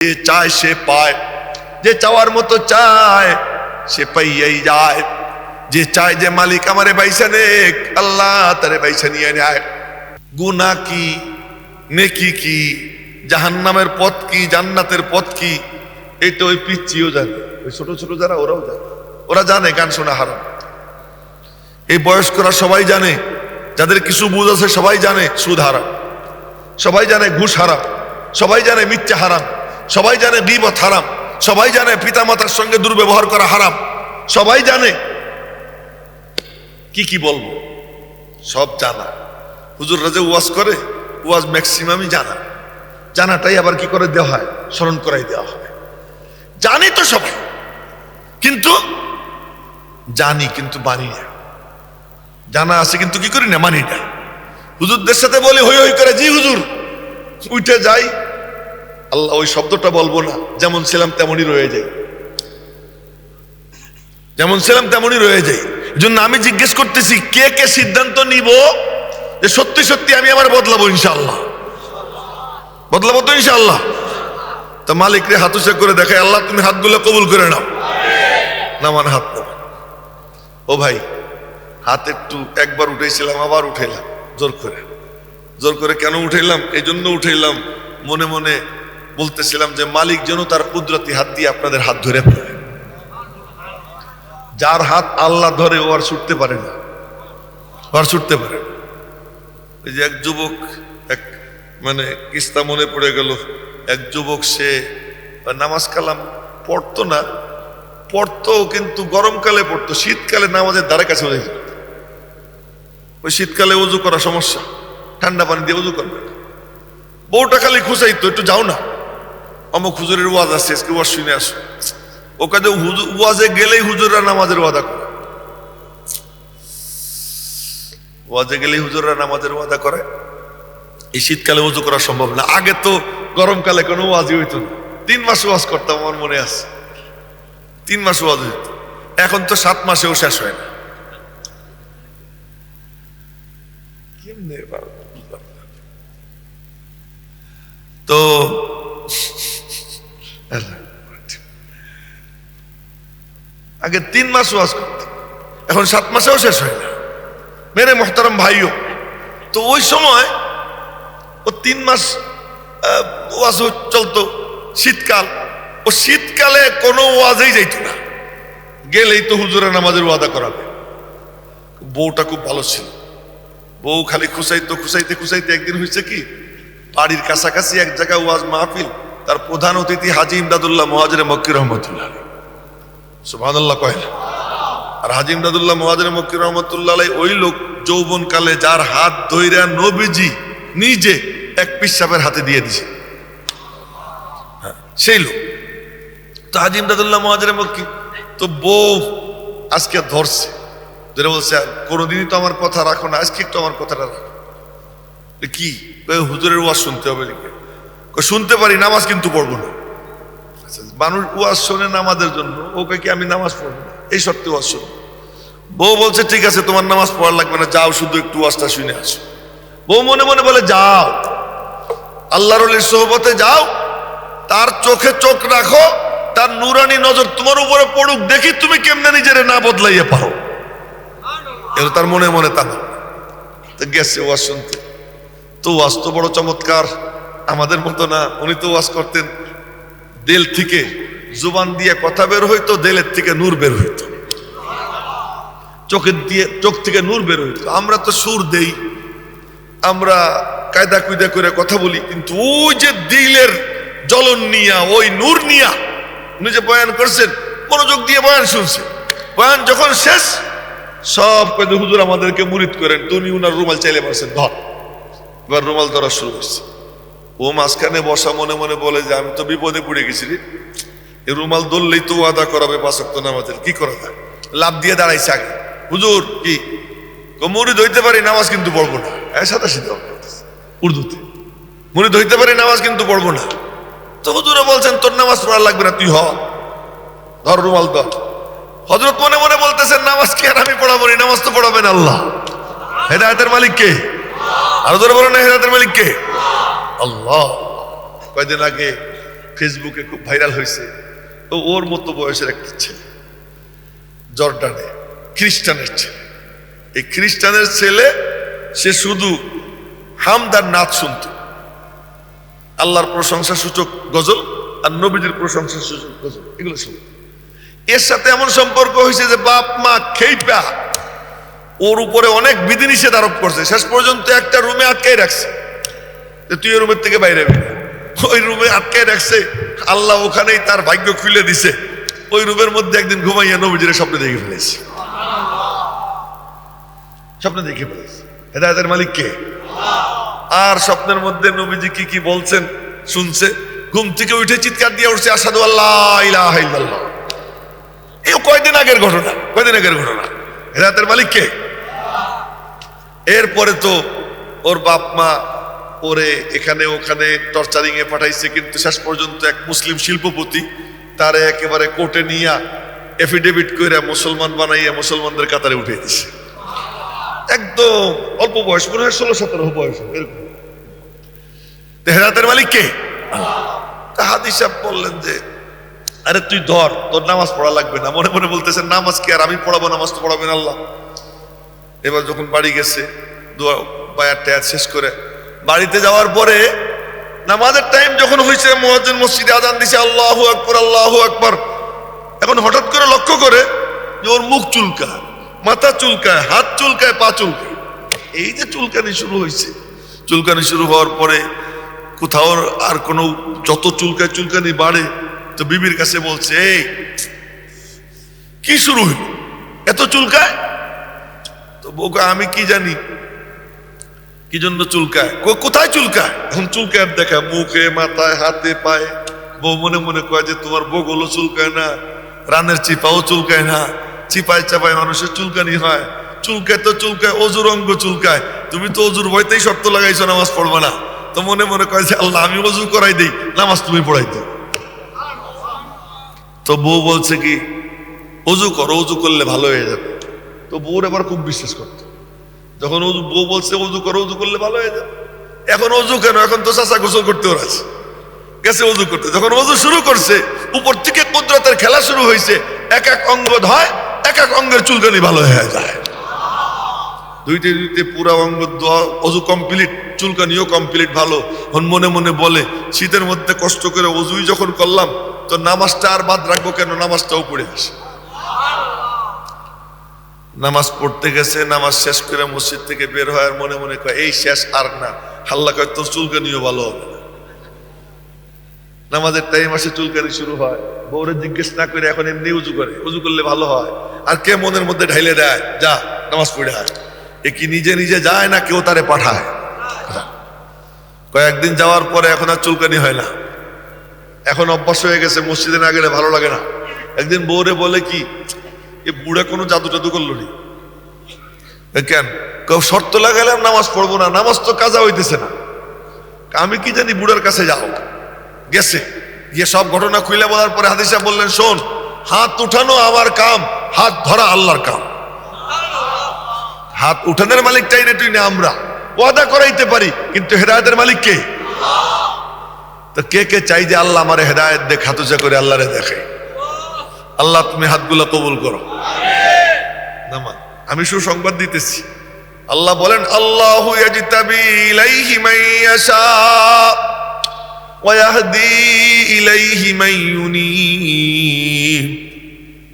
যে চায় সে পায়, যে চাওয়ার মতো চায় সে পাইয়াই যায়। যে চায় যে মালিক আমারে বাইসা নেক, আল্লাহ তারে বাইসা নিয়ে নেয়। গুনা কি, নেকি কি, জাহান্নামের পথ কি, জান্নাতের পথ কি, এই তো ওই পিচ্ছিও জানে। ওই ছোট ছোট যারা, ওরাও জানে। ওরা জানে গান শোনা হারাম। এই বয়স্করা সবাই জানে, যাদের কিছু বুঝ আছে সবাই জানে সুদ হারাম। সবাই জানে ঘুষ হারাম। সবাই জানে মিথ্যা হারাম। সবাই জানে গিবত হারাম সবাই জানে পিতামাতার সঙ্গে দুর্ব্যবহার করা হারাম। সবাই জানে। কি কি বলব? সব জানা। হুজুররা যে ওয়াজ করে, ওয়াজ ম্যাক্সিমামই জানা। জানাটাই আবার কি করে দেওয়া হয়? স্মরণ করাই দেওয়া হয়। জানি তো সবাই। কিন্তু জানি, কিন্তু মানি না। জানা আছে, কিন্তু কি করি না? মানি না। হুজুরদের সাথে বলি, হই হই, করে, জি, হুজুর। উঠে যাই আল্লাহ ওই শব্দটা বলব না। যেমন ছিলাম তেমনই রয়ে যাই। যেমন ছিলাম তেমনই রয়ে যাই। জন্য আমি জিজ্ঞেস করতেছি, কে কে সিদ্ধান্ত নিব যে সত্যি সত্যি আমি আবার বদলাবো ইনশাআল্লাহ? বদলাবো তো ইনশাআল্লাহ। তা মালিক রে হাত উঁচা করে দেখায়, আল্লাহ তুমি হাতগুলো কবুল করে নাও। না মানে হাত নাও ও ভাই, হাত একটু একবার উঠেছিলাম, আবার উঠাইলাম জোর করে। জোর করে কেন উঠাইলাম এই জন্য উঠাইলাম মনে মনে বলতেছিলাম যে মালিক যেন তার কুদরতি হাত দিয়ে আপনাদের হাত ধরে ফেলে। যার হাত আল্লাহ ধরে ও আর ছুটতে পারে না। ও আর ছুটতে পারে। ওই যে এক যুবক, এক মানে কিস্তা মনে পড়ে গেল। এক যুবক সে নামাজ কালাম পড়তো না, পড়তো কিন্তু গরমকালে পড়তো, শীতকালে নামাজের ধারে কাছে হয়ে যেত। ওই শীতকালে উজু করা সমস্যা, ঠান্ডা পানি দিয়ে উজু করবে। বউটা খালি খুঁচাইতো, একটু যাও না। অমুক হুজুরের ওয়াজ আছে, আজকে ওয়াজ শুনে আসো। ও কাজে ওয়াজে গেলেই হুজুররা নামাজের ওয়াদা করে। ওয়াজে গেলেই হুজুররা নামাজের ওয়াদা করে। এই শীতকালে উজু করা সম্ভব না। আগে তো গরমকালে কোনো ওয়াজই হইতো না। তিন মাস ওয়াজ করতাম, আমার মনে আছে। তিন মাস ওয়াজ হইত। এখন তো সাত মাসেও শেষ হয় না। তো আগে তিন মাস ওয়াজ করতাম। এখন সাত মাসেও শেষ হয় না। মেরে মোহতারাম ভাইও। তো ওই সময় ও তিন মাস ওয়াজ চলতো শীতকাল। ও শীতকালে কোনো ওয়াজেই যাইতো না। গেলেই তো হুজুরা নামাজের ওয়াদা করাবে। বউটা খুব ভালো ছিল। বউ খালি খুসাইতো খুসাইতে খুসাইতে একদিন হয়েছে কি, বাড়ির কাছাকাছি এক জায়গায় ওয়াজ মাহফিল। তার প্রধান অতিথি হাজি ইমদাদুল্লাহ মহাজরে মক্কি রহমতুল্লাহ কয় না। আর হাজি ইমদাদুল্লাহ মহাজরে মক্কি রহমতুল্লাহ ওই লোক যৌবন কালে যার হাত ধইরা নবীজি নিজে এক পিসাবের হাতে দিয়ে দিছে। হ্যাঁ, সেই লোক। তো হাজি ইমদাদুল্লাহ মহাজরে মক্কি তো বউ আজকে ধরছে। ধরে বলছে "আর কোনোদিনই তো আমার কথা রাখো না আজকে একটু আমার কথাটা রাখো। কি? হুজুরের ওয়াজ শুনতে হবে কয়, শুনতে পারি নামাজ কিন্তু পড়ব না। আচ্ছা, মানুষ ওয়াজ শোনে নামাজের জন্য। ওকে কি আমি নামাজ পড়ব না। এই সত্যি ওয়াজ শোনো। বউ বলছে ঠিক আছে তোমার নামাজ পড়া লাগবে না যাও শুধু একটু ওয়াজটা শুনে আসো। বউ মনে মনে বলে যাও। আল্লাহর সোহবতে যাও তার চোখে চোখ রাখো তার নুরানি নজর তোমার উপরে পড়ুক দেখি তুমি কেমনে নিজের না বদলাইয়ে পারো। এটা তার মনে মনে তো গেছে ওয়াজ শুনতে। তো ওয়াজ তো বড় চমৎকার। আমাদের মতো না, উনি তো ওয়াজ করতেন, দেল থেকে জুবান দিয়ে কথা বের হইতো, দেলের থেকে নূর বের হইতো। চোখের দিয়ে, চোখ থেকে নূর বের হইতো। আমরা তো সুর দেই, আমরা কায়দা কুয়দা করে কথা বলি, কিন্তু ওই যে দিলের জ্বলন নিয়া, ওই নূর নিয়া, উনি যে বয়ান করছেন, মনোযোগ দিয়ে বয়ান শুনছে বয়ান যখন শেষ, সব কয়েক হুজুর আমাদেরকে মুরিদ করেন, তো উনি উনার রুমাল চাইলে পারছেন ধর। এবার রুমাল ধরা শুরু হয়েছে ও মাঝখানে বসা মনে মনে বলে যে, আমি তো বিপদে পড়ে গেছি রে। এই রুমাল ধরলেই তো আদা করাবে পাঁচক্ত নামাজের। কি করা যায়? লাভ দিয়ে দাঁড়াইছে আগে। হুজুর, কি? মুড়ি ধইতে পারি, নামাজ কিন্তু পড়ব না। হ্যাঁ সাদা সিধা উর্দুতে। মুড়ি ধইতে পারি, নামাজ কিন্তু পড়ব না। তো হুজুরে বলছেন, তোর নামাজ পড়া লাগবে না, তুই হ। ধর রুমাল, ধর। হজরত মনে মনে বলতেছেন, নামাজ কি আর আমি পড়াবো নামাজ তো পড়াবেন আল্লাহ। হেদায়তের মালিক কে? আরও ধরে না হেদায়তের মালিক কে? আল্লাহ। কয়েকদিন আগে ফেসবুকে খুব ভাইরাল হয়েছে। ও ওর মতো বয়সের একটা ছেলে, জর্ডানে, খ্রিস্টানের ছেলে। এই খ্রিস্টানের ছেলে, সে শুধু হামদার নাচ শুনত। আল্লাহর প্রশংসা সূচক গজল আর নবীদের প্রশংসা সূচক গজল, এগুলো শুনত। এর সাথে এমন সম্পর্ক হয়েছে যে বাপ, মা খেইপা, ওর উপরে অনেক বিধিনিষেধ আরোপ করছে। শেষ পর্যন্ত একটা রুমে আটকাই রাখছে। তুই ওই রুমের থেকে বাইরে। ওই রুমে আটকাই রাখছে। আল্লাহ ওখানেই তার ভাগ্য খুলে দিছে। ওই রুমের মধ্যে একদিন ঘুমাইয়া নবীজির স্বপ্নে দেখে ফেলেছে। স্বপ্নে দেখে ফেলেছে। হেদায়তের মালিক কে? আর স্বপ্নের মধ্যে নবীজি কি কি বলছেন, শুনছে? ঘুম থেকে উঠে চিৎকার দিয়ে উঠছে আসাদু আল্লাহ ইলাহা এই কয়দিন আগের ঘটনা? কয়দিন আগের ঘটনা? হেদায়তের মালিক কে? এরপরে তো ওর বাপ মা ওরে এখানে ওখানে টর্চারিং এ পাঠাইছে, কিন্তু শেষ পর্যন্ত এক মুসলিম শিল্পপতি তারে একেবারে কোর্টে নিয়া এফিডেভিট করে মুসলমান বানাইয়া মুসলমানদের কাতারে উঠে দিছে। একদম অল্প বয়স, মনে হয় ষোলো সতেরো বয়স এরকম। মালিক কে? হাদিস বললেন যে, আরে তুই ধর, তোর নামাজ পড়া লাগবে না। মনে মনে বলতেছে নামাজ কি আর আমি পড়াবো, নামাজ তো পড়াবেন আল্লাহ? এবার যখন বাড়ি গেছে, দোয়া বায়ার টায়ার শেষ করে বাড়িতে যাওয়ার পরে নামাজের টাইম যখন হয়েছে মুয়াজ্জিন মসজিদে আজান দিছে, আল্লাহু আকবার আল্লাহু আকবার। এখন হঠাৎ করে লক্ষ্য করে যে ওর মুখ চুলকায়, মাথা চুলকায়, হাত চুলকায়, পা চুলকায়। এই যে চুলকানি শুরু হয়েছে চুলকানি শুরু হওয়ার পরে কোথাও আর কোনো যত চুলকায় চুলকানি বাড়ে, তো বিবির কাছে বলছে, এই, কি শুরু হইল? এত চুলকায়? তো বউকে আমি কি জানি? কি জন্য চুলকায়? কোথায় চুলকায়? এখন চুলকায় দেখা মুখে, মাথায়, হাতে, পায়ে। বউ মনে মনে কয় যে তোমার বগলও চুলকায় না, রানের চিপাও চুলকায় না। চিপায় চাপায় মানুষের চুলকানি হয়। চুলকায় তো চুলকায়, অজুর অঙ্গ চুলকায়। তুমি তো অজুর ভয়তেই শর্ত লাগাইছো, নামাজ পড়বে না। তো মনে মনে কয় যে, আল্লাহ, আমি অজু করাই দিই, নামাজ তুমি পড়াই দিও। তো বউ বলছে কি, অজু করো, অজু করলে ভালো হয়ে যাবে। তো বউর এবার খুব বিশ্বাস করতো যখন অজু বউ বলছে অজু করো অজু করলে ভালো হয়ে যাবে। এখন অজু কেন? এখন তো চাষা গোসল করতে আছে গেছে অজু করতে। যখন অজু শুরু করছে, উপর থেকে কুদরতের খেলা শুরু হয়েছে এক এক অঙ্গ ধয় এক এক অঙ্গের চুলকানি ভালো হয়ে যায়। দুইতে দুইতে পুরা অঙ্গ অজু কমপ্লিট চুলকানিও কমপ্লিট ভালো। মনে মনে বলে, শীতের মধ্যে কষ্ট করে অজুই যখন করলাম, তো নামাজটা আর বাদ রাখব কেন? নামাজটাও পড়ে আসে। নামাজ পড়তে গেছে, নামাজ শেষ করে মসজিদ থেকে বের হয় আর মনে মনে কয়, এই শেষ আর না। হাল্লা কয়, তোর চুলকানিও ভালো হবে নামাজের টাইম আসে চুলকানি শুরু হয়। বউরে জিজ্ঞেস না করে এখন এমনি উজু করে। উজু করলে ভালো হয়। আর কে মনের মধ্যে ঢাইলে দেয়, যা, নামাজ পড়ে হয় এ কি নিজে নিজে যায় না কেউ তারে পাঠায়? কয়েকদিন যাওয়ার পরে এখন আর চুলকানি হয় না। এখন অভ্যাস হয়ে গেছে, মসজিদে না গেলে ভালো লাগে না। একদিন বউরে বলে কি এ বুড়া কোনো জাদু টাদু করল নি? কেন? শর্ত লাগালাম নামাজ পড়ব না, নামাজ তো কাজা হইতেছে না। আমি কি জানি বুড়ার কাছে যাও? গেছে। গিয়ে সব ঘটনা খুলে বলার পরে হাদিসা বললেন, শোন, হাত উঠানো আমার কাম, হাত ধরা আল্লাহর কাম। হাত উঠানোর মালিকটাই না তুই না আমরা। ওয়াদা করাইতে পারি, কিন্তু হেদায়তের মালিক কে? তো কে কে চাই যে আল্লাহ আমার হেদায়ত দেখ হাতুজা করে আল্লাহরে দেখে? আল্লাহ, তুমি হাতগুলো কবুল করো। নামা আমি সুসংবাদ দিতেছি। আল্লাহ বলেন, আল্লাহ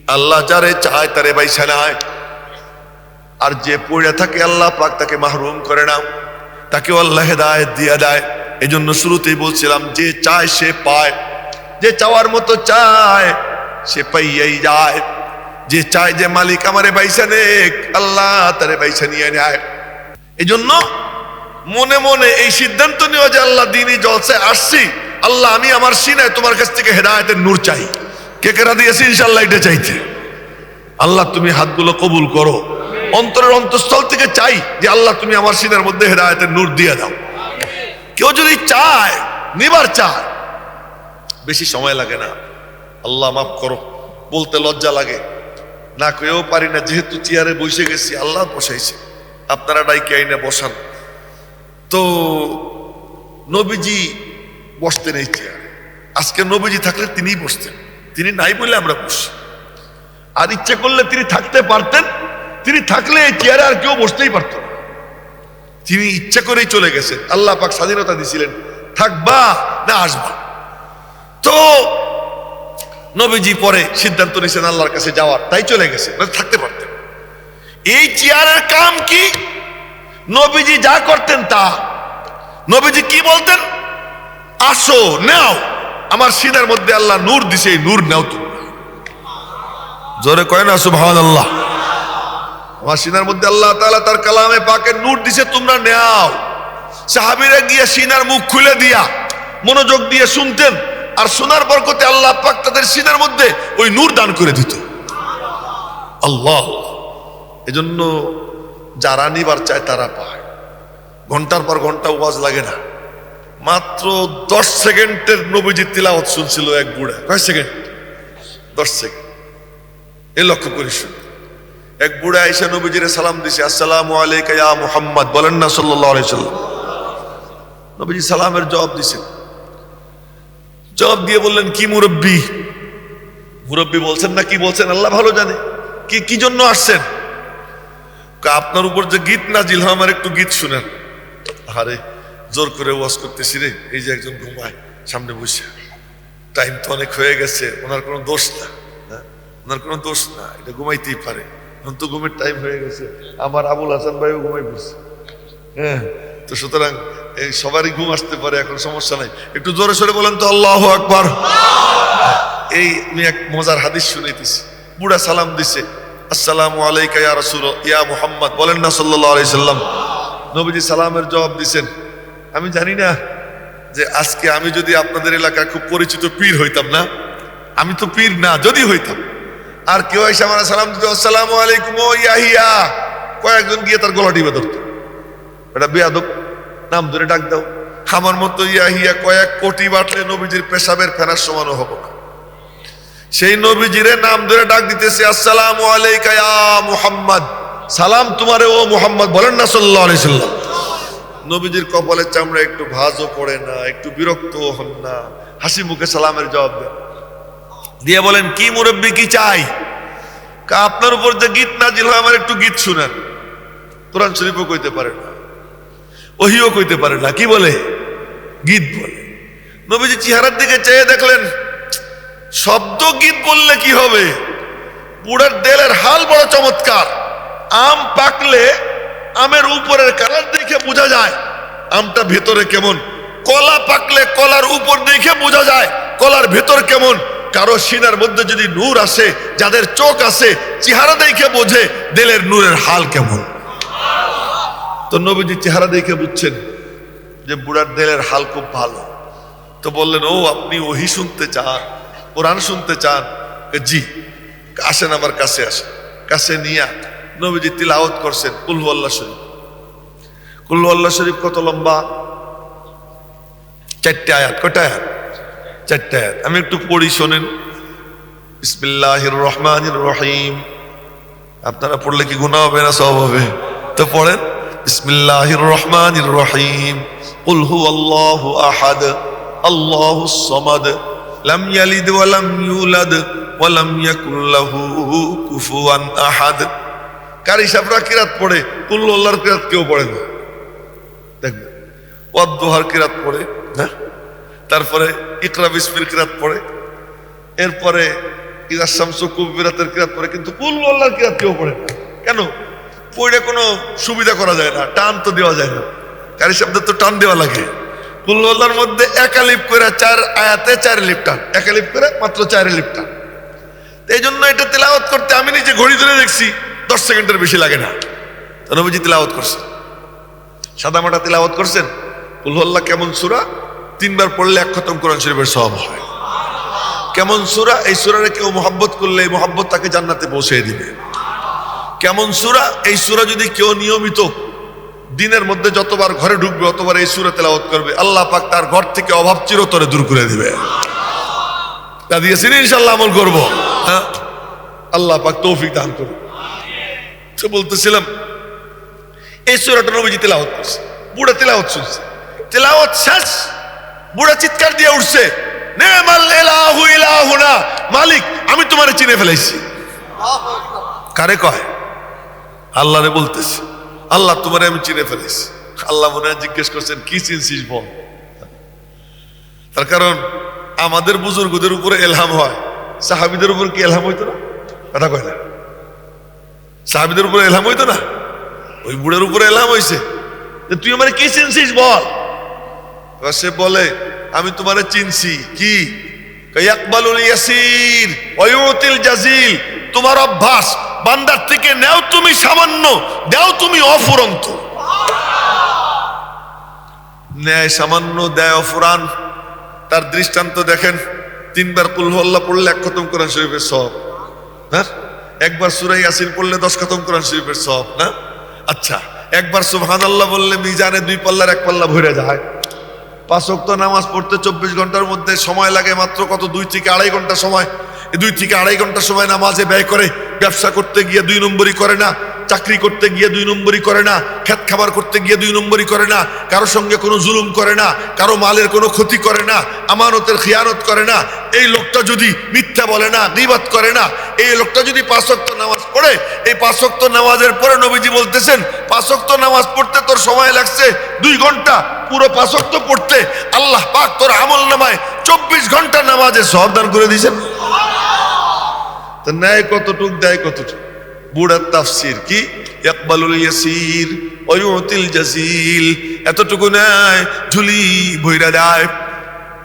আল্লাহ যারে চায় তারে নেয়। আর যে পড়ে থাকে, আল্লাহ পাক তাকে মাহরুম করে না। তাকে আল্লাহ হেদায়ত দিয়ে দেয়। এই জন্য শুরুতেই বলছিলাম, যে চায় সে পায়। যে চাওয়ার মতো চায় সে পাইয়াই যায়। যে চায় যে মালিক আমারে বাইসা নেক, আল্লাহ তারে বাইসা নিয়ে নেয়। এই জন্য মনে মনে এই সিদ্ধান্ত নেওয়া যে আল্লাহ দিনই জলসায় আসছি, আল্লাহ আমি আমার সিনায় তোমার কাছ থেকে হেদায়তের নূর চাই। কে কেরা দিয়েছি ইনশাল্লাহ এটা চাইতে। আল্লাহ তুমি হাতগুলো কবুল করো। অন্তরের অন্তঃস্থল থেকে চাই যে আল্লাহ তুমি আমার সিনার মধ্যে হেদায়তের নূর দিয়ে দাও। কেউ যদি চায়, নিবার চায়, বেশি সময় লাগে না। আল্লাহ মাফ করো, বলতে লজ্জা লাগে। না কেউ পারি না, যেহেতু চেয়ারে বসে গেছি, আল্লাহ বসাইছে। আপনারা ডাইকে আইনে বসান। তো নবীজি বসতেন এই চেয়ারে। আজকে নবীজি থাকলে তিনিই বসতেন। তিনি নাই বলে আমরা বসি। আর ইচ্ছে করলে তিনি থাকতে পারতেন, তিনি থাকলে এই চেয়ারে আর কেউ বসতেই পারত তিনি ইচ্ছা করেই চলে গেছেন। আল্লাহ পাক স্বাধীনতা দিছিলেন। থাকবা না আসবা। তো নবীজি পরে সিদ্ধান্ত নিয়েছেন আল্লাহর কাছে যাওয়ার, তাই চলে গেছে থাকতে পারতেন। এই চেয়ারের কাম কি? নবীজি যা করতেন তা। নবীজি কি বলতেন? আসো, নাও। আমার সিনার মধ্যে আল্লাহ নূর দিছে, এই নূর নাও তুমি জোরে কয় না সুবহান আল্লাহ আমার সিনার মধ্যে আল্লাহ তাআলা তার কালামে পাকে নূর দিছে, তোমরা নাও। সাহাবীরা গিয়ে সিনার মুখ খুলে দিয়া মনোযোগ দিয়ে শুনতেন। আর শোনার বরকতে আল্লাহ পাক তাদের সিনার মধ্যে ওই নূর দান করে দিত। আল্লাহ। এজন্য যারা নিবার চায় তারা পায়। ঘণ্টার পর ঘণ্টা ওয়াজ লাগে না। মাত্র দশ সেকেন্ডের নবীজি তিলাওয়াত শুনছিল এক বুড়া। কয় সেকেন্ড? দশ সেকেন্ড। এ লক্ষ্য করি শুন। এক বুড়া এসে নবীজিরে সালাম দিছে, আসসালামু আলাইকা ইয়া মুহাম্মদ। বলেন না সাল্লাল্লাহু আলাইহি সাল্লাম নবীজি সালামের জবাব দিছেন। জবাব দিয়ে বললেন, কি মুরব্বী? মুরব্বী বলছেন, না, কি বলছেন? আল্লাহ ভালো জানে। কি কি জন্য আসছেন? আপনার উপর যে গীত নাজিল, হয়, আমার একটু গীত শুনেন। আরে, জোর করে ওয়াজ করতেছি রে, এই যে একজন ঘুমায়, সামনে বসে। টাইম তো অনেক হয়ে গেছে, ওনার কোনো দোষ না হ্যাঁ? ওনার কোনো দোষ না, এটা ঘুমাইতেই পারে। এখন তো ঘুমের টাইম হয়ে গেছে। আমার আবুল হাসান ভাইও ঘুমাই পড়ছে হ্যাঁ? তো সুতরাং এই সবারই ঘুম আসতে পারে, এখন সমস্যা নাই। একটু জোরে সোরে বলেন তো, আল্লাহ আকবার। এই আমি এক মজার হাদিস শুনাইতেছি। বুড়া সালাম দিছে, আসসালামু আলাইকা ইয়া রাসূল ইয়া মুহাম্মদ। বলেন না, সাল্লাল্লাহু আলাইহি সাল্লাম। নবীজি সালামের জবাব দিছেন, আমি জানি না যে আজকে আমি যদি আপনাদের এলাকায় খুব পরিচিত পীর হইতাম না, আমি তো পীর না, যদি হইতাম, আর কেউ এসে আমার সালাম দিত, আসসালামু আলাইকুম ইয়াহিয়া। কয়েকজন গিয়ে তার গলা টিপে ধরতো। এটা বেয়াদব। নাম ধরে ডাক দাও। আমার মতো ইয়াহিয়া কয়েক কোটি বাটলে নবীজির পেশাবের ফেরার সমানও হব না। সেই নবীজিরে নাম ধরে ডাক দিতেছে, আসসালামু ইয়া মুহাম্মদ। সালাম তোমারে, ও মুহাম্মদ। বলেন না সাল্লাম। নবীজির কপালের চামড়া একটু ভাজও পড়ে না, একটু বিরক্ত হন না। হাসি মুখে সালামের জবাব দেন। দিয়ে বলেন, কি মুরব্বী, কি চাই? আপনার উপর যে গীত নাজিল হয়, আমার একটু গীত শুনেন। কোরআন শরীফও কইতে পারে না। ওহিও কইতে পারে না, কি বলে? গীত বলে। নবীজি চেহারার দিকে চেয়ে দেখলেন, শব্দ গীত বললে কি হবে? বুড়ার দেলের হাল বড় চমৎকার। আম পাকলে আমের উপরের কালার দেখে বোঝা যায়, আমটা ভেতরে কেমন। কলা পাকলে কলার উপর দেখে বোঝা যায়, কলার ভেতর কেমন। কারও সিনার মধ্যে যদি নূর আসে, যাদের চোখ আছে চেহারা দেখে বোঝে দেলের নূরের হাল কেমন। তো নবীজি চেহারা দেখে বুঝছেন যে বুড়ার দেলের হাল খুব ভালো। তো বললেন, ও, আপনি ওহি শুনতে চান, কোরআন শুনতে চান? জি, আসেন আমার কাছে, আসেন, কাছে নিয়া নবীজি তিলাওয়াত করছেন কুল্লু আল্লাহ শরীফ। কুল্লু আল্লাহ শরীফ কত লম্বা? চারটে আয়াত কটা আয়াত? চারটে আয়াত। আমি একটু পড়ি, শোনেন। বিসমিল্লাহির রহমানির রহিম। আপনারা পড়লে কি গুনাহ হবে না সব হবে? তো পড়েন। বিসমিল্লাহির রহমানির রহিম হুয়াল্লাহু আহাদ আল্লাহুস সামাদ। লাম ইয়ালিদ ওয়া লাম ইউলাদ ওয়া লাম ইয়াকুল লাহু কুফুয়ান আহাদ। কারি সাবরা কিরাত পড়ে? কুল আল্লাহর কিরাত কেউ পড়ে না। দেখবেন ওয়াদ্দুহার কিরাত পড়ে হ্যাঁ তারপরে ইকরা বিসমির কিরাত পড়ে। এরপরে ইরাজ শামসু কুবিরাতের কিরাত পড়ে, কিন্তু কুল আল্লাহর কিরাত কেউ পড়ে না। কেন? পড়ে কোনো সুবিধা করা যায় না, টান তো দেওয়া যায় না। কারি শব্দের তো টান দেওয়া লাগে। কুল আল্লাহর মধ্যে একালিপ করে চার আয়াতে চার লিপ টান, একালিপ করে মাত্র চার লিপ টান। এই জন্য এটা তেলাওয়াত করতে আমি নিজে ঘড়ি ধরে দেখছি, দশ সেকেন্ডের বেশি লাগে না। নবীজি তেলাওয়াত করছে সাদামাটা তেলাওয়াত করছেন? কুল্লাহ কেমন সুরা? তিনবার পড়লে এক খতম কোরআন শরীফের সব হয়। কেমন সুরা? এই সুরারে কেউ মোহাব্বত করলে এই মোহাব্বত তাকে জান্নাতে পৌঁছে দিবে। কেমন সুরা? এই সুরা যদি কেউ নিয়মিত দিনের মধ্যে যতবার ঘরে ঢুকবে, অতবার এই সুরা তেলাওয়াত করবে, আল্লাহ পাক তার ঘর থেকে অভাব চিরতরে দূর করে দিবে। তা দিয়েছেন ইনশাল্লাহ আমল করব। হ্যাঁ? আল্লাহ পাক তৌফিক দান করবে সে বলতেছিলাম, এই সুরাটা নবীজি তেলাওয়াত করছে, বুড়া তেলাওয়াত শুনছে। তেলাওয়াত শেষ, বুড়া চিৎকার দিয়ে উঠছে মালিক, আমি তোমারে চিনে ফেলেছি কারে কয়? আল্লাহরে বলতেছি, আল্লাহ, তোমারে আমি চিনে ফেলেছি। আল্লাহ মনে হয় জিজ্ঞেস করছেন, কি চিনছিস বল? তার কারণ, আমাদের বুজুর্গদের উপরে এলহাম হয়। সাহাবিদের উপর কি এলহাম হইতো না? কথা কয় না। সাহাবিদের উপরে এলহাম হইতো না? ওই বুড়ের উপরে এলহাম হইছে। যে, তুই আমার কি চিনছিস বল? সে বলে, আমি তোমারে চিনছি। কি? ইয়াকবালুল ইয়াসির ওয়ুতিল জাজিল। তোমার অভ্যাস। বান্দার থেকে নেও তুমি সামান্য, দেও তুমি অফুরন্ত। ন্যায় সামান্য, দেয় অফুরান। তার দৃষ্টান্ত দেখেন, তিনবার কুলহল্লা পড়লে এক খতম কোরআন শরীফের সব হ্যাঁ একবার সুরাই ইয়াসিন পড়লে দশ খতম কোরআন শরীফের সব না? আচ্ছা একবার সুবহান আল্লাহ বললে মিজানে দুই পাল্লার এক পাল্লা ভরে যায়। পাঁচ ওয়াক্ত নামাজ পড়তে চব্বিশ ঘণ্টার মধ্যে সময় লাগে মাত্র কত? দুই থেকে আড়াই ঘণ্টা সময়। দুই থেকে আড়াই ঘণ্টা সময় নামাজে ব্যয় করে, ব্যবসা করতে গিয়ে দুই নম্বরই করে না, চাকরি করতে গিয়ে দুই নম্বরই করে না, খেত খাবার করতে গিয়ে দুই নম্বরই করে না, কারও সঙ্গে কোনো জুলুম করে না, কারও মালের কোনো ক্ষতি করে না, আমানতের খিয়ানত করে না, এই লোকটা যদি মিথ্যা বলে না, নিবাদ করে না, এই লোকটা যদি পাঁচক্ত নামাজ পড়ে, এই পাঁচক্ত নামাজের পরে নবীজি বলতেছেন পাঁচক্ত নামাজ পড়তে তোর সময় লাগছে দুই ঘণ্টা, পুরো পাঁচক্ত পড়তে, আল্লাহ পাক তোর আমল নামায় চব্বিশ ঘণ্টা নামাজে সাবধান করে দিয়েছেন। তো ন্যায় কতটুক, দেয় কতটুক? বুড়ার তাফসির কি? ইকবালুল ইয়াসির, ওয়ুতিল জাজিল এতটুকু নেয় ঝুলি ভইরা দেয়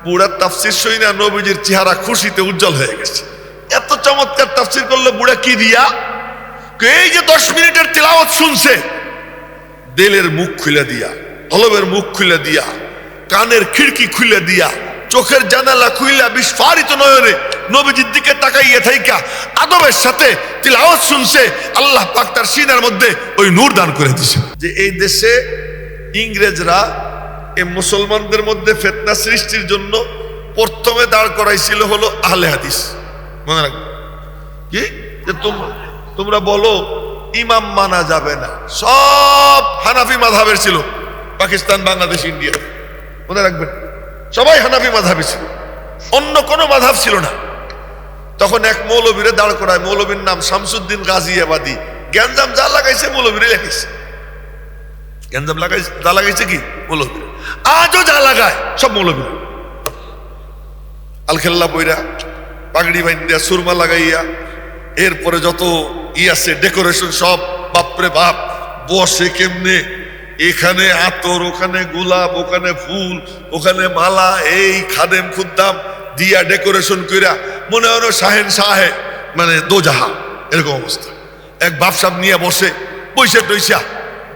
বুড়ার তাফসির সই না, নবীজির চেহারা খুশিতে উজ্জ্বল হয়ে গেছে। এত চমৎকার তাফসির করল বুড়া কি দিয়া এই যে দশ মিনিটের তেলাওয়াত শুনছে? দেলের মুখ খুলে দিয়া কলবের মুখ খুলে দিয়া, কানের খিড়কি খুলে দিয়া চোখের জানালা খুইলা বিস্ফারিত নয়নে নবীজির দিকে তাকাইয়ে থাইকা আদবের সাথে তিলাওয়াত শুনছে, আল্লাহ পাক তার সিনার মধ্যে ওই নূর দান করে দিছে। যে এই দেশে ইংরেজরা এই মুসলমানদের মধ্যে ফেতনা সৃষ্টির জন্য প্রথমে দাঁড় করাইছিল হলো আহলে হাদিস। মনে রাখবে কি? যে তোম- তোমরা বলো, ইমাম মানা যাবে না। সব হানাফি মাধাবের ছিল। পাকিস্তান, বাংলাদেশ, ইন্ডিয়া। মনে রাখবেন। সবাই হানাফি মাধাবি ছিল। অন্য কোনো মাধাব ছিল না। তখন এক মৌলবীরে দাঁড় করায়, মৌলবীর নাম শামসুদ্দিন গাজী গাজিয়াবাদী গ্যাঞ্জাম যা লাগাইছে মৌলবীরে লেখাইছে গ্যাঞ্জাম লাগাইছে, যা লাগাইছে কি? মৌলবীর। আজও যা লাগায়, সব মৌলবীর। আলখেল্লা বইরা, পাগড়ি বাইন্দা সুরমা লাগাইয়া, এরপরে যত ই আছে, ডেকোরেশন সব, বাপরে বাপ, বসে কেমনে এখানে আতর, ওখানে গোলাপ, ওখানে ফুল, ওখানে মালা, এই খাদেম খুদ্দাম দিয়া ডেকোরেশন কইরা মনে হলো শাহেন শাহে মানে দোজাহা, এরকম অবস্থা। এক বাপ সাপ নিয়ে বসে বৈশা টৈসা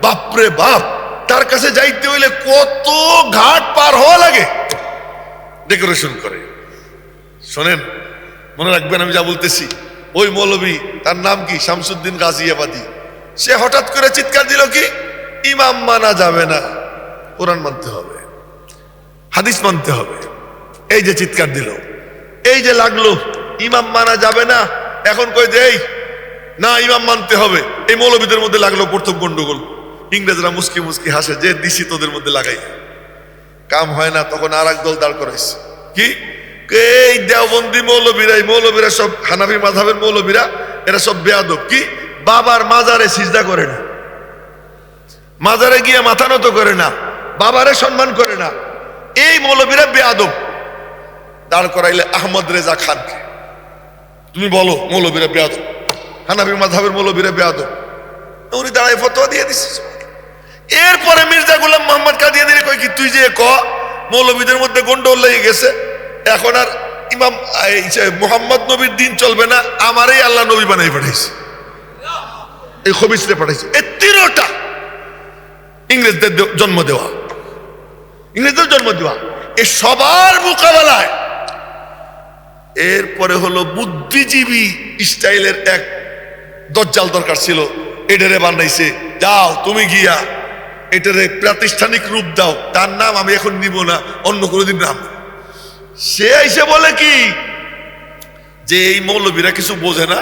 বাপরে বাপ, তার কাছে যাইতে হইলে কত ঘাট পার হওয়া লাগে? ডেকোরেশন করে। শোনেন, মনে রাখবেন আমি যা বলতেছি। ওই মৌলবী তার নাম কি? শামসুদ্দিন গাজিয়াবাদী। সে হঠাৎ করে চিৎকার দিল কি? ইমাম মানা যাবে না। কোরআন মানতে হবে। হাদিস মানতে হবে। এই যে চিৎকার দিল, এই যে লাগল, ইমাম মানা যাবে না। এখন কই দেই না, ইমাম মানতে হবে। এই মৌলবীদের মধ্যে লাগল প্রথম গন্ডগোল। ইংরেজরা মুসকি মুসকি হাসে, যে দিছি তোদের মধ্যে লাগাই। কাম হয় না, তখন আর এক দল দাঁড় করাইছে। কি? এই দেওবন্দি মৌলবীরা, এই মৌলবীরা সব হানাফি মাধাবের মৌলবীরা, এরা সব বেয়াদব। কি? বাবার মাজারে সিজদা করে না মাজারে গিয়ে মাথা নত করে না, বাবারে সম্মান করে না। এই মৌলবীরা বেয়াদব দাঁড় করাইলে আহমদ রেজা খানকে। তুমি বলো, মৌলবীরা বেয়াদব হানাফি মাধাবের মৌলবীরা বেয়াদব উনি দাঁড়ায় ফতোয়া দিয়ে দিচ্ছে এরপরে মির্জা গুলাম মোহাম্মদ কাদিয়ানিরে কই কি, তুই যে ক, মৌলবীদের মধ্যে গন্ডগোল লেগে গেছে। এখন আর ইমাম মোহাম্মদ নবীর দিন চলবে না, আমারই আল্লাহ নবী বানাই পাঠাইছে। এই খবিসরে পাঠাইছে। এই তিনোটা ইংরেজদের জন্ম দেওয়া। ইংরেজদের জন্ম দেওয়া। এ সবার মোকাবেলায়। এরপরে হলো বুদ্ধিজীবী স্টাইলের এক দজ্জাল দরকার ছিল। এটারে বানাইছে। যাও, তুমি গিয়া এটারে প্রাতিষ্ঠানিক রূপ দাও। তার নাম আমি এখন নিব না, অন্য কোনোদিন নাম সে এসে বলে কি, যে এই মৌলবীরা কিছু বোঝে না,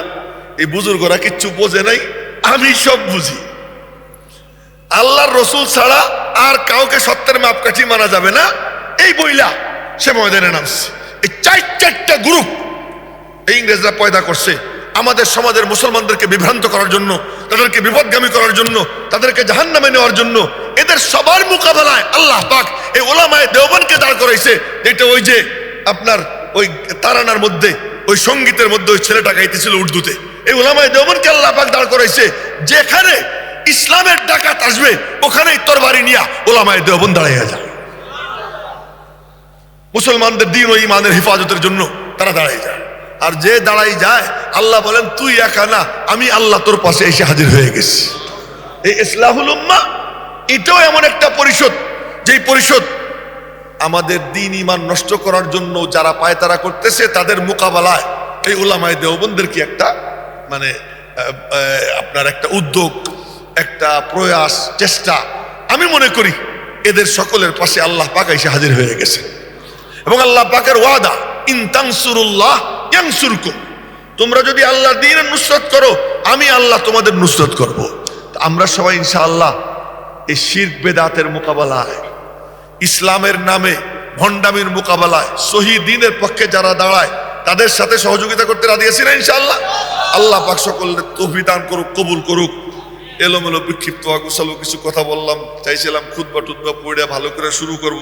এই বুজুর্গরা কিচ্ছু বোঝে নাই, আমি সব বুঝি। আল্লাহর রসুল ছাড়া আর কাউকে সত্যের মাপকাঠি মানা যাবে না। এই বইলা সে ময়দানে নামছে। এই চার চারটা গ্রুপ এই ইংরেজরা পয়দা করছে। আমাদের সমাজের মুসলমানদেরকে বিভ্রান্ত করার জন্য, তাদেরকে বিপদগামী করার জন্য, তাদেরকে জাহান্নামে নেওয়ার জন্য, এদের সবার মোকাবেলায় আল্লাহ পাক এই ওলামায় দেওবানকে দাঁড় করাইছে। এটা ওই যে আপনার ওই তারানার মধ্যে, ওই সঙ্গীতের মধ্যে ওই ছেলেটা গাইতেছিল উর্দুতে। এই ওলামায় দেওবানকে আল্লাহ পাক দাঁড় করাইছে। যেখানে ইসলামের ডাকাত আসবে, ওখানেই তরবারি নিয়া ওলামায় দেওবন দাঁড়াইয়া যায় মুসলমানদের দিন ও ইমানের হেফাজতের জন্য তারা দাঁড়াই যায় আর যে দাঁড়াই যায়, আল্লাহ বলেন, তুই একা না, আমি আল্লাহ তোর পাশে এসে হাজির হয়ে গেছি। এই ইসলাহুল উম্মা, এটাও এমন একটা পরিষদ, যেই পরিষদ আমাদের দিন ইমান নষ্ট করার জন্য যারা পায় তারা করতেছে, তাদের মোকাবেলায় এই ওলামায় দেওবন্দের কি একটা মানে আপনার একটা উদ্যোগ একটা প্রয়াস, চেষ্টা। আমি মনে করি এদের সকলের পাশে আল্লাহ পাক এসে হাজির হয়ে গেছে। এবং আল্লাহ পাকের ওয়াদা ইনতাংসুরুল্লাহ ইয়াংসুরকুম তোমরা যদি আল্লাহর দিনের নুসরত করো, আমি আল্লাহ তোমাদের নুসরত করব। আমরা সবাই ইনশাআল্লাহ এই শিরক বেদাতের মোকাবেলায়, ইসলামের নামে ভণ্ডামির মোকাবেলায়, সহি দিনের পক্ষে যারা দাঁড়ায়, তাদের সাথে সহযোগিতা করতে রাজি আছি না ইনশাআল্লাহ? আল্লাহ পাক সকলের তৌফিক দান করুক, কবুল করুক। এলোমেলো বিক্ষিপ্ত আগুসালো কিছু কথা বললাম, চাইছিলাম খুদবা টুদবা পড়ে ভালো করে শুরু করব,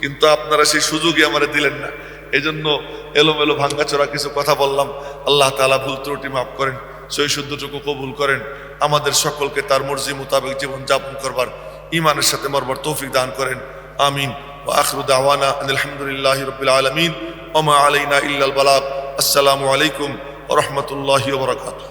কিন্তু আপনারা সেই সুযোগই আমার দিলেন না। এই জন্য এলোমেলো ভাঙ্গাচোরা কিছু কথা বললাম, আল্লাহ তালা ভুল ত্রুটি মাফ করেন সৈশুদ্ধটুকু কবুল করেন, আমাদের সকলকে তার মর্জি মোতাবেক জীবনযাপন করবার ইমানের সাথে মরবার তৌফিক দান করেন, আমিন। আখরুদ আওয়ানা আলহামদুলিল্লাহ রবিল আলমিন ওমা আলাইনা ইল্লাল বালাক আসসালামু আলাইকুম রহমতুল্লাহ বরাকাতু